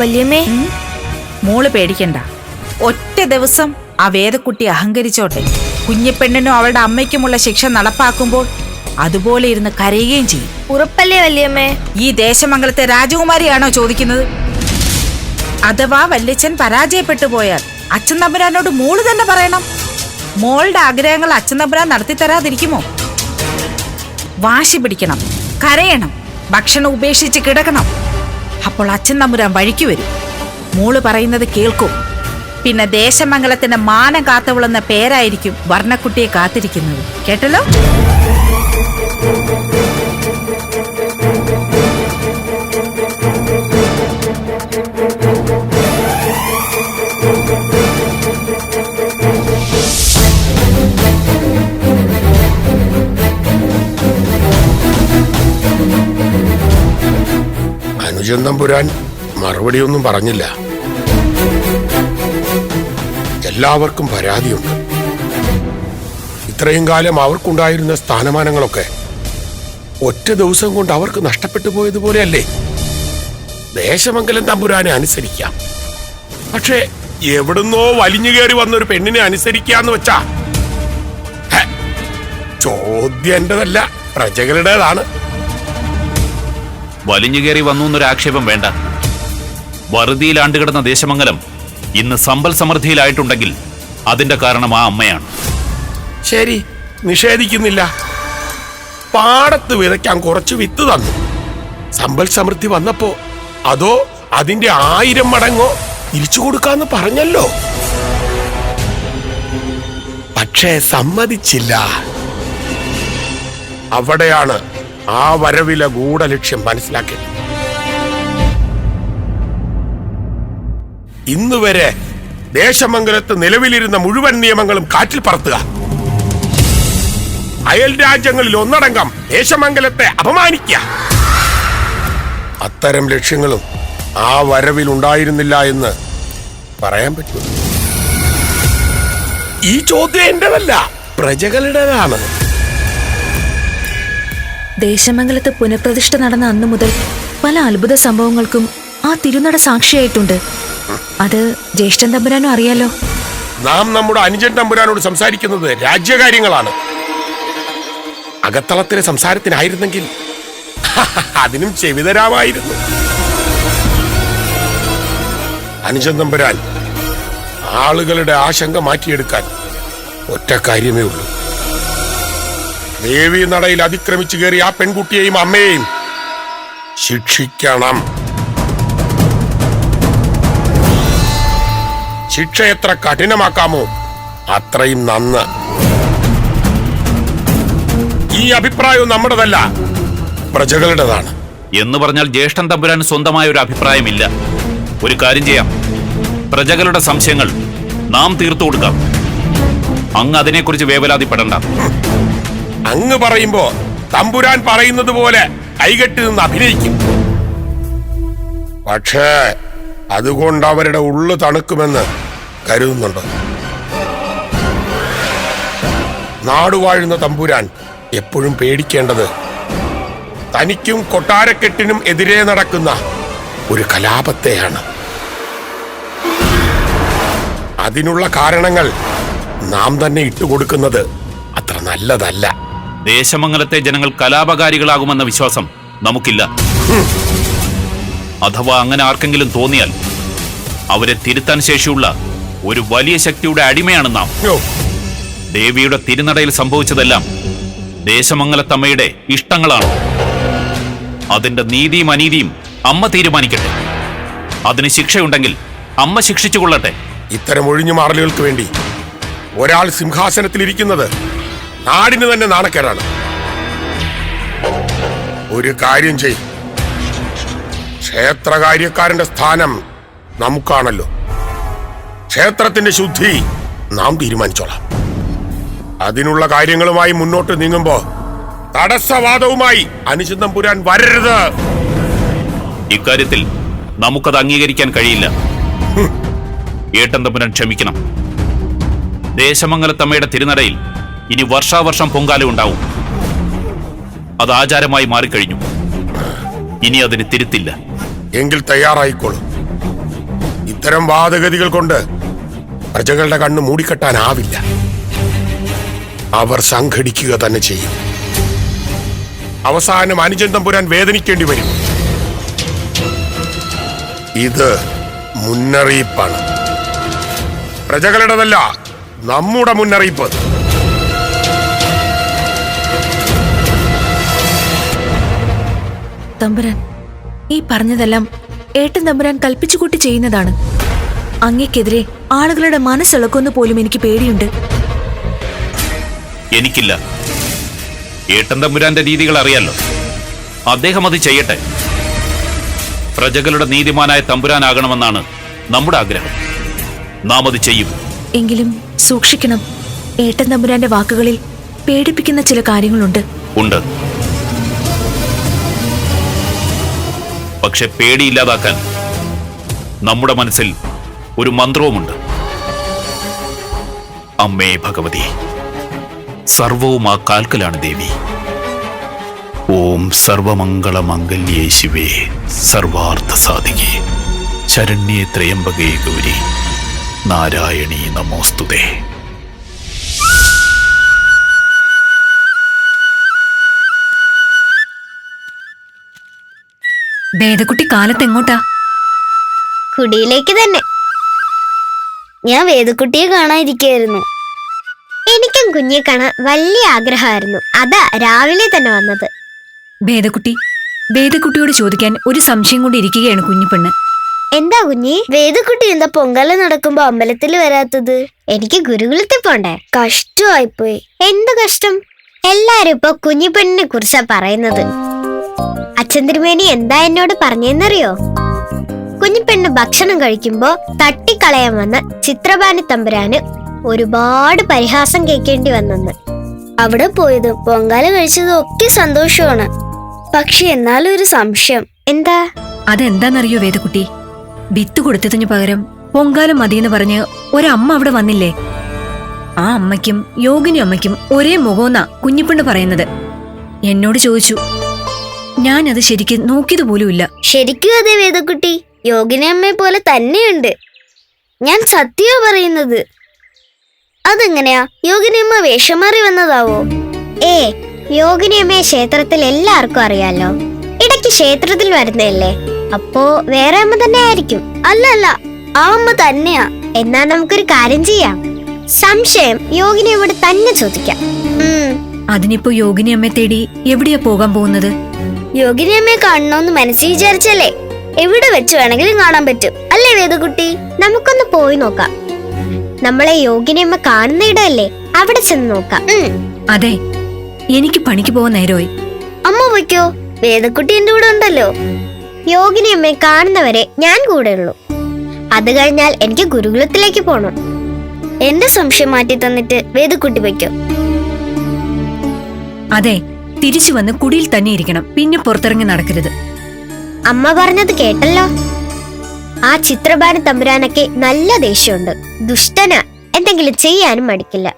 വല്യമ്മേ. മോൾ പേടിക്കണ്ട. ഒറ്റ ദിവസം ആ വേദക്കുട്ടി അഹങ്കരിച്ചോട്ടെ. കുഞ്ഞിപ്പെണ്ണിനും അവളുടെ അമ്മയ്ക്കുമുള്ള ശിക്ഷ നടപ്പാക്കുമ്പോൾ അതുപോലെ ഇരുന്ന് കരയുകയും ചെയ്യും. ഉറപ്പല്ലേ വല്യമ്മേ? ഈ ദേശമംഗലത്തെ രാജകുമാരിയാണോ ചോദിക്കുന്നത്? അഥവാ വല്യച്ഛൻ പരാജയപ്പെട്ടു പോയാൽ അച്ഛൻ തമ്പുരാനോട് മോൾ തന്നെ പറയണം. മോളുടെ ആഗ്രഹങ്ങൾ അച്ഛൻ തമ്പുരാൻ നടത്തി തരാതിരിക്കുമോ? വാശി പിടിക്കണം കരയണം ഭക്ഷണം ഉപേക്ഷിച്ച് കിടക്കണം. അപ്പോൾ അച്ഛൻ തമ്പുരാൻ വഴിക്ക് വരും. മോൾ പറയുന്നത് കേൾക്കും. പിന്നെ ദേശമംഗലത്തിന്റെ മാനം കാത്തവളെന്ന പേരായിരിക്കും വർണക്കുട്ടിയെ കാത്തിരിക്കുന്നത്. കേട്ടല്ലോ? അനുജൻ തമ്പുരാൻ മറുപടിയൊന്നും പറഞ്ഞില്ല. എല്ലാവർക്കും പരാതിയുണ്ട്. ഇത്രയും കാലം അവർക്കുണ്ടായിരുന്ന സ്ഥാനമാനങ്ങളൊക്കെ ഒറ്റ ദിവസം കൊണ്ട് അവർക്ക് നഷ്ടപ്പെട്ടു പോയതുപോലെയല്ലേ? ദേശമംഗലം തമ്പുരാനെ അനുസരിക്കാം. പക്ഷേ എവിടുന്നോ വലിഞ്ഞു കയറി വന്നൊരു പെണ്ണിനെ അനുസരിക്കാന്ന് വെച്ചാ ചോദ്യം എന്റേതല്ല പ്രജകളുടേതാണ്. വലിഞ്ഞുകയറി വന്നു എന്നൊരു ആക്ഷേപം വേണ്ട. വറുതിയിലാണ്ട് കിടന്ന ദേശമംഗലം ഇന്ന് സമ്പൽ സമൃദ്ധിയിലായിട്ടുണ്ടെങ്കിൽ അതിന്റെ കാരണം ആ അമ്മയാണ്. ശരി നിഷേധിക്കുന്നില്ല. പാടത്ത് വിതയ്ക്കാൻ കുറച്ച് വിത്ത് തന്നു. സമ്പൽ സമൃദ്ധി വന്നപ്പോ അതോ അതിന്റെ ആയിരം മടങ്ങോ തിരിച്ചു കൊടുക്കാന്ന് പറഞ്ഞല്ലോ. പക്ഷേ സമ്മതിച്ചില്ല. അവിടെയാണ് ആ വരവിലെ ഗൂഢലക്ഷ്യം മനസ്സിലാക്കി ഇന്ന് വരെ ദേശമംഗലത്ത് നിലവിലിരുന്ന മുഴുവൻ നിയമങ്ങളും കാറ്റിൽ പറത്തുക. അയൽ രാജ്യങ്ങളിൽ ഒന്നടങ്കം ദേശമംഗലത്തെ അപമാനിക്കുക. അത്തരം ലക്ഷ്യങ്ങളും ആ വരവിൽ ഉണ്ടായിരുന്നില്ല എന്ന് പറയാൻ പറ്റുമോ? ഈ ചോദ്യം എന്റേതല്ല പ്രജകളുടേതാണ് ദേശമംഗലത്ത് പുനഃപ്രതിഷ്ഠ നടന്ന അന്നു മുതൽ പല അത്ഭുത സംഭവങ്ങൾക്കും ആ തിരുനട സാക്ഷിയായിട്ടുണ്ട്. അത് ജ്യേഷ്ഠൻ തമ്പുരാനും അറിയാലോ? നാം നമ്മുടെ അനുജൻ തമ്പുരാനോട് സംസാരിക്കുന്നത് രാജ്യകാര്യങ്ങളാണ്. അകത്തളത്തിലെ സംസാരത്തിനായിരുന്നെങ്കിൽ അതിനും ചെവിതരാമായിരുന്നു അനുജൻ തമ്പുരാൻ ആളുകളുടെ ആശങ്ക മാറ്റിയെടുക്കാൻ ഒറ്റ കാര്യമേ ഉള്ളൂ. ദേവി നടയിൽ അതിക്രമിച്ചു കയറി ആ പെൺകുട്ടിയെയും അമ്മയെയും ശിക്ഷിക്കണം. ശിക്ഷ എത്ര കഠിനമാക്കാമോ അത്രയും നന്ന്. ഈ അഭിപ്രായവും നമ്മുടേതല്ല പ്രജകളുടേതാണ്. എന്ന് പറഞ്ഞാൽ ജ്യേഷ്ഠൻ തമ്പുരാൻ സ്വന്തമായ ഒരു അഭിപ്രായമില്ല. ഒരു കാര്യം ചെയ്യാം. പ്രജകളുടെ സംശയങ്ങൾ നാം തീർത്തു കൊടുക്കാം. അങ്ങ് അതിനെക്കുറിച്ച് വേവലാതിപ്പെടണ്ട. അങ്ങ് പറയുമ്പോ തമ്പുരാൻ പറയുന്നത് പോലെ കൈകെട്ടി നിന്ന് അഭിനയിക്കും. പക്ഷേ അതുകൊണ്ട് അവരുടെ ഉള്ളു തണുക്കുമെന്ന് കരുതുന്നുണ്ട്. നാടുവാഴുന്ന തമ്പുരാൻ എപ്പോഴും പേടിക്കേണ്ടത് തനിക്കും കൊട്ടാരക്കെട്ടിനും എതിരെ നടക്കുന്ന ഒരു കലാപത്തെയാണ്. അതിനുള്ള കാരണങ്ങൾ നാം തന്നെ ഇട്ടുകൊടുക്കുന്നത് അത്ര നല്ലതല്ല. ദേശമംഗലത്തെ ജനങ്ങൾ കലാപകാരികളാകുമെന്ന വിശ്വാസം നമുക്കില്ല. അഥവാ അങ്ങനെ ആർക്കെങ്കിലും തോന്നിയാൽ അവരെ തിരുത്താൻ ശേഷിയുള്ള ഒരു വലിയ ശക്തിയുടെ അടിമയാണ് നാം. ദേവിയുടെ തിരുനടയിൽ സംഭവിച്ചതെല്ലാം ദേശമംഗലത്തമ്മയുടെ ഇഷ്ടങ്ങളാണ്. അതിന്റെ നീതിയും അനീതിയും അമ്മ തീരുമാനിക്കട്ടെ. അതിന് ശിക്ഷയുണ്ടെങ്കിൽ അമ്മ ശിക്ഷിച്ചു കൊള്ളട്ടെ ഇത്തരം ഒഴിഞ്ഞു മാറലുകൾക്ക് വേണ്ടി ഒരാൾ സിംഹാസനത്തിലിരിക്കുന്നത് നാടിന് തന്നെ നാണക്കേടാണ്. ഒരു കാര്യം ചെയ്. ക്ഷേത്രകാര്യക്കാരന്റെ സ്ഥാനം നമുക്കാണല്ലോ. ക്ഷേത്രത്തിന്റെ ശുദ്ധി നാം തീരുമാനിച്ചോളാം. അതിനുള്ള കാര്യങ്ങളുമായി മുന്നോട്ട് നീങ്ങുമ്പോ തടസ്സവാദവുമായി അനുചിന്തം പുരാൻ വരരുത്. ഇക്കാര്യത്തിൽ നമുക്കത് അംഗീകരിക്കാൻ കഴിയില്ല. ഏട്ടൻ തമ്പുരാൻ ക്ഷമിക്കണം. ദേശമംഗലത്തമ്മയുടെ തിരുനടയിൽ ഇനി വർഷാവർഷം പൊങ്കാല ഉണ്ടാവും. അത് ആചാരമായി മാറിക്കഴിഞ്ഞു. ഇനി അതിന് തിരുത്തില്ല. എങ്കിൽ തയ്യാറായിക്കോളൂ. ഇത്തരം വാദഗതികൾ കൊണ്ട് പ്രജകളുടെ കണ്ണ് മൂടിക്കെട്ടാനാവില്ല. അവർ സംഘടിക്കുക തന്നെ ചെയ്യും. അവസാനം അനുജൻ തമ്പുരാൻ വേദനിക്കേണ്ടി വരും. ഇത് മുന്നറിയിപ്പാണ്. പ്രജകളുടേതല്ല നമ്മുടെ മുന്നറിയിപ്പ്. തമ്പുരാൻ. ഈ പറഞ്ഞതെല്ലാം ഏട്ടൻ തമ്പുരാൻ കൽപ്പിച്ചുകൂട്ടി ചെയ്യുന്നതാണ്. അങ്ങക്കെതിരെ ആളുകളുടെ മനസ്സിളക്കൊന്നു പോലും എനിക്ക് പേടിയുണ്ട്. എനിക്കില്ല. ഏട്ടൻ തമ്പുരാന്റെ രീതികൾ അറിയാലോ. അദ്ദേഹം അത് ചെയ്യട്ടെ. പ്രജകളുടെ നീതിമാനായ തമ്പുരാനാകണമെന്നാണ് നമ്മുടെ ആഗ്രഹം. നാം അത് ചെയ്യും. എങ്കിലും സൂക്ഷിക്കണം. ഏട്ടൻ തമ്പുരാന്റെ വാക്കുകളിൽ പേടിപ്പിക്കുന്ന ചില കാര്യങ്ങളുണ്ട്. ഉണ്ട്. പക്ഷെ പേടിയില്ലാതാക്കാൻ നമ്മുടെ മനസ്സിൽ ഒരു മന്ത്രവുമുണ്ട്. അമ്മേ ഭഗവതി സർവവും ആ കാൽക്കലാണ് ദേവി. ഓം സർവമംഗള മംഗല്യേ ശിവേ സർവാർത്ഥ സാധികേ. ശരണ്യേ ത്രയംബകേ ഗൗരി നാരായണീ നമോസ്തുതേ. ഭേദക്കുട്ടി കാലത്ത് എങ്ങോട്ടാ? കുടിയിലേക്ക് തന്നെ. ഞാൻ വേദക്കുട്ടിയെ കാണാതിരിക്കായിരുന്നു എനിക്കും കുഞ്ഞിയെ കാണാൻ വലിയ ആഗ്രഹമായിരുന്നു. അതാ രാവിലെ തന്നെ വന്നത്. വേദക്കുട്ടി വേദക്കുട്ടിയോട് ചോദിക്കാൻ ഒരു സംശയം കൊണ്ട് ഇരിക്കുകയാണ് കുഞ്ഞിപ്പെണ്ണ്. എന്താ കുഞ്ഞി? വേദക്കുട്ടി എന്താ പൊങ്കല നടക്കുമ്പോ അമ്പലത്തിൽ വരാത്തത്? എനിക്ക് ഗുരുകുലത്തിൽ പോണ്ടേ? കഷ്ടമായിപ്പോയി. എന്ത് കഷ്ടം? എല്ലാരും ഇപ്പൊ കുഞ്ഞിപ്പെണ്ണിനെ കുറിച്ചാ പറയുന്നത്. അച്ഛൻ തിരുമേനി എന്താ എന്നോട് പറഞ്ഞെന്നറിയോ? കുഞ്ഞിപ്പെണ്ണ് ഭക്ഷണം കഴിക്കുമ്പോ തട്ടിക്കളയാൻ വന്ന ചിത്രപാനി തമ്പുരാന് ഒരുപാട് പരിഹാസം കേൾക്കേണ്ടി വന്നെന്ന്. അവിടെ പോയതും പൊങ്കാല കഴിച്ചതും ഒക്കെ സന്തോഷമാണ്. പക്ഷെ എന്നാലും ഒരു സംശയം. എന്താ? അതെന്താന്നറിയോ വേദക്കുട്ടി വിത്ത് കൊടുത്തതിനു പകരം പൊങ്കാലം മതിയെന്ന് പറഞ്ഞ് ഒരമ്മ അവിടെ വന്നില്ലേ? ആ അമ്മയ്ക്കും യോഗിനി അമ്മയ്ക്കും ഒരേ മുഖമെന്നാ കുഞ്ഞിപ്പെണ്ണ് പറയുന്നത്. എന്നോട് ചോദിച്ചു ഞാനത് ശരിക്ക് നോക്കിയതുപോലുമില്ല ശരിക്കും അതെ വേദക്കുട്ടി. യോഗിനിയമ്മയെ പോലെ തന്നെയുണ്ട്. ഞാൻ സത്യ പറയുന്നത്. അതെങ്ങനെയാ? യോഗിനിയമ്മ വേഷം മാറി വന്നതാവോ? ഏ യോഗിനിയമ്മയെ ക്ഷേത്രത്തിൽ എല്ലാവർക്കും അറിയാലോ. ഇടയ്ക്ക് ക്ഷേത്രത്തിൽ വരുന്നതല്ലേ? അപ്പോ വേറെ അമ്മ തന്നെ ആയിരിക്കും. അല്ല അല്ല ആ അമ്മ തന്നെയാ. എന്നാ നമുക്കൊരു കാര്യം ചെയ്യാം. സംശയം യോഗിനിയമ്മയോട് തന്നെ ചോദിക്കാം. അതിനിപ്പോ യോഗിനി അമ്മയെ തേടി എവിടെയാ പോകാൻ പോകുന്നത്? യോഗിനിയമ്മയെ കാണണമെന്ന് മനസ്സിൽ വിചാരിച്ചല്ലേ? എവിടെ വെച്ച് വേണമെങ്കിലും കാണാൻ പറ്റും. അല്ലേ വേദകുട്ടി? നമുക്കൊന്ന് പോയി നോക്കാം. നമ്മളെ യോഗിനിയമ്മ കാണുന്ന ഇടമല്ലേ? അവിടെ ചെന്ന് നോക്കാം. അതെ. എനിക്ക് പണിക്ക് പോകാൻ നേരമായി. അമ്മ പോയിക്കോ. വേദക്കുട്ടി എന്റെ കൂടെ ഉണ്ടല്ലോ. യോഗിനിയമ്മയെ കാണുന്നവരെ ഞാൻ കൂടെ ഉള്ളൂ. അത് കഴിഞ്ഞാൽ എനിക്ക് ഗുരുകുലത്തിലേക്ക് പോണം. എന്റെ സംശയം മാറ്റി തന്നിട്ട് വേദക്കുട്ടി വയ്ക്കോ അതെ. തിരിച്ചു വന്ന് കുടിയിൽ തന്നെ ഇരിക്കണം. പിന്നെ പുറത്തിറങ്ങി നടക്കരുത്. അമ്മ പറഞ്ഞത് കേട്ടല്ലോ? ആ ചിത്രഭാന തമ്പുരാനൊക്കെ നല്ല ദേഷ്യമുണ്ട്. ദുഷ്ടന. എന്തെങ്കിലും ചെയ്യാനും മടിക്കില്ല.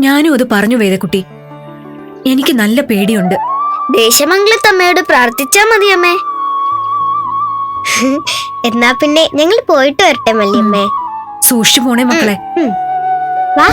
ഞാനും അത് പറഞ്ഞു വേദക്കുട്ടി. എനിക്ക് നല്ല പേടിയുണ്ട്. ദേശമംഗലത്തമ്മയോട് പ്രാർത്ഥിച്ചാ മതി അമ്മേ. എന്നാ പിന്നെ ഞങ്ങൾ പോയിട്ട് വരട്ടെ മല്ലിയമ്മേ. സൂക്ഷിച്ചു പോണേ മക്കളെ. വാ.